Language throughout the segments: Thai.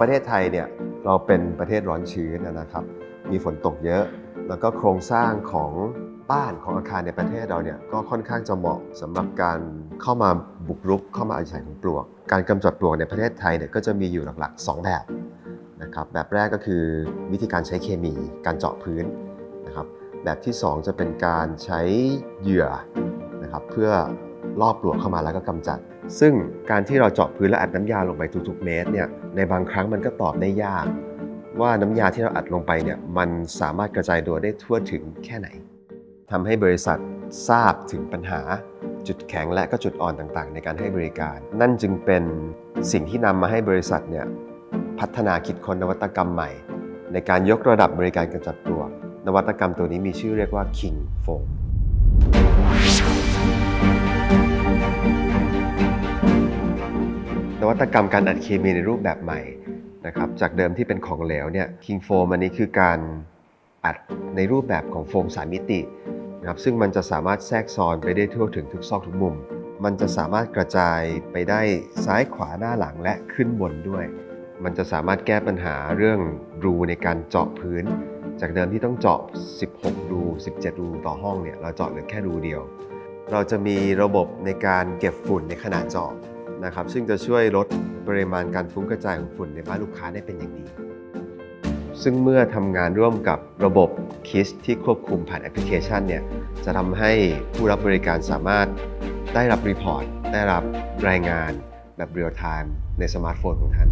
ประเทศไทยเนี่ยเราเป็นประเทศร้อนชื้นนะครับ มีฝนตกเยอะ แล้วก็โครงสร้างของบ้านของอาคารในประเทศเราเนี่ยก็ค่อนข้างจะเหมาะสำหรับการเข้ามาบุกรุกเข้ามาอาศัยของปลวก การกำจัดปลวกในประเทศไทยเนี่ยก็จะมีอยู่หลักๆ 2 แบบนะครับแบบแรกก็คือวิธีการใช้เคมีการเจาะพื้นนะครับแบบที่ 2 จะเป็นการใช้เหยื่อนะครับเพื่อล่อปลวกเข้ามาแล้วก็กำจัด ซึ่งการที่เราเจาะพื้นและอัดน้ำยาลงไปทุกๆเมตรเนี่ยในบางครั้งมันก็ตอบได้ยาก ว่าน้ำยาที่เราอัดลงไปเนี่ยมันสามารถกระจายตัวได้ทั่วถึงแค่ไหนทำให้บริษัททราบถึงปัญหา จุดแข็งและก็จุดอ่อนต่างๆ ในการให้บริการ นั่นจึงเป็นสิ่งที่นำมาให้บริษัทเนี่ยพัฒนาคิดค้นนวัตกรรมใหม่ ในการยกระดับบริการกำจัดปลวกนวัตกรรมตัวนี้มีชื่อเรียกว่า King Foam วัตกรรมการอัดเคมีในรูปแบบใหม่นะครับจากเดิมที่เป็นของเหลวเนี่ย King Foam อันนี้คือการอัดในรูปแบบของโฟมสามมิตินะครับซึ่งมันจะสามารถแทรกซ้อนไปได้ทั่วถึงทุกซอกทุกมุม มันจะสามารถกระจายไปได้ซ้ายขวาหน้าหลังและขึ้นบนด้วย มันจะสามารถแก้ปัญหาเรื่องรูในการเจาะพื้น จากเดิมที่ต้องเจาะ 16 รู 17 รูต่อห้องเนี่ยเราเจาะเหลือแค่รูเดียว เราจะมีระบบในการเก็บฝุ่นในขณะเจาะ นะครับซึ่งจะช่วยลดปริมาณการฟุ้งกระจายของฝุ่นในบ้านลูกค้าได้เป็นอย่างดี ซึ่งเมื่อทำงานร่วมกับระบบ KISS ที่ควบคุมผ่านแอปพลิเคชันเนี่ยจะทำให้ผู้รับบริการสามารถได้รับรีพอร์ต ได้รับรายงานแบบเรียลไทม์ในสมาร์ทโฟนของท่าน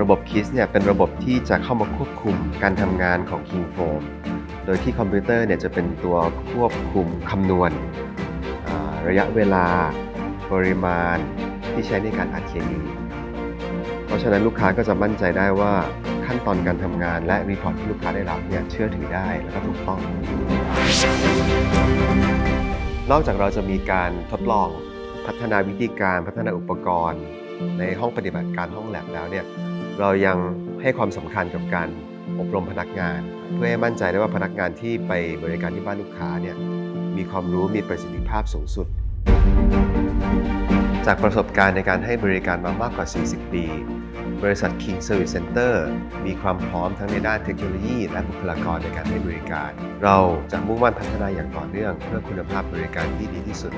ระบบ KISS เนี่ยเป็นระบบที่จะเข้ามาควบคุมการทำงานของ King Foam โดยที่คอมพิวเตอร์เนี่ยจะเป็นตัวควบคุมคำนวณระยะเวลา ปริมาณที่ใช้ในการอัดเคมีเพราะฉะนั้นลูกค้าก็จะมั่นใจได้ว่าขั้นตอนการทำงานและรีพอร์ตที่ลูกค้าได้รับเนี่ยเชื่อถือได้และก็ถูกต้อง นอกจากเราจะมีการทดลองพัฒนาวิธีการพัฒนาอุปกรณ์ ในห้องปฏิบัติการห้องแลบแล้วเนี่ยเรายังให้ความสำคัญกับการ อบรมพนักงาน เพื่อให้มั่นใจได้ว่าพนักงานที่ไปบริการที่บ้านลูกค้าเนี่ยมีความรู้มีประสิทธิภาพสูงสุด จากประสบการณ์ในการให้บริการมามากกว่า 40 ปี บริษัท King Service Center มีความพร้อมทั้งในด้านเทคโนโลยี และบุคลากรในการให้บริการ เราจะมุ่งมั่นพัฒนาอย่างต่อเนื่อง เพื่อคุณภาพบริการที่ดีที่สุด